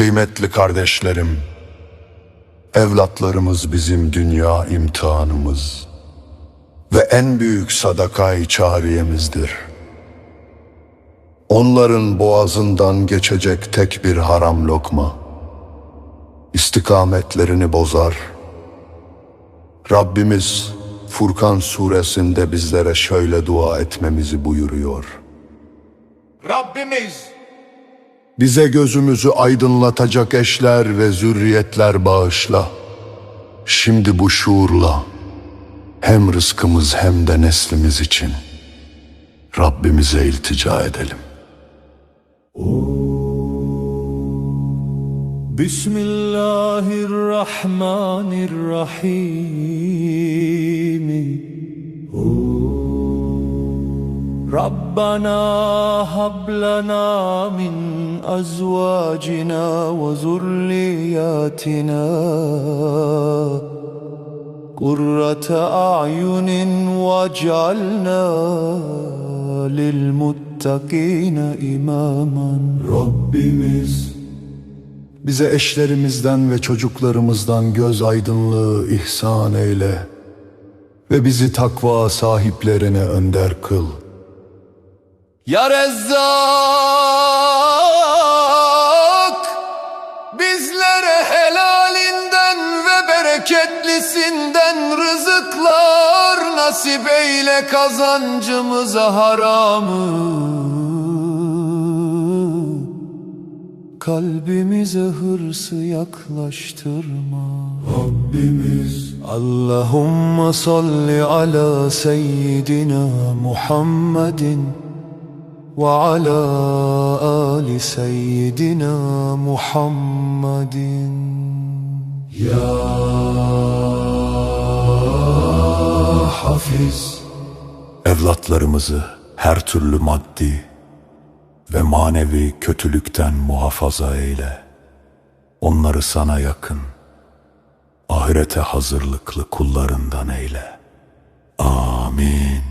Kıymetli kardeşlerim, evlatlarımız bizim dünya imtihanımız ve en büyük sadakayı çariyemizdir. Onların boğazından geçecek tek bir haram lokma, istikametlerini bozar. Rabbimiz Furkan suresinde bizlere şöyle dua etmemizi buyuruyor. Rabbimiz Bize gözümüzü aydınlatacak eşler ve zürriyetler bağışla. Şimdi bu şuurla hem rızkımız hem de neslimiz için Rabbimize iltica edelim. Bismillahirrahmanirrahim ربنا هب لنا من أزواجنا وذرياتنا قرة أعين واجعلنا للمتقين إماما Rabbimiz bize eşlerimizden ve çocuklarımızdan göz aydınlığı ihsan eyle ve bizi takva sahiplerine önder kıl. Ya Rezzak Bizlere helalinden ve bereketlisinden rızıklar nasip eyle kazancımıza haramı. Kalbimize hırsı yaklaştırma. Rabbimiz. Allahümme salli ala seyyidina Muhammedin ala ali seyyidina Muhammedin Ya Hafiz Evlatlarımızı her türlü maddi ve manevi kötülükten muhafaza eyle. Onları sana yakın, ahirete hazırlıklı kullarından eyle. Amin.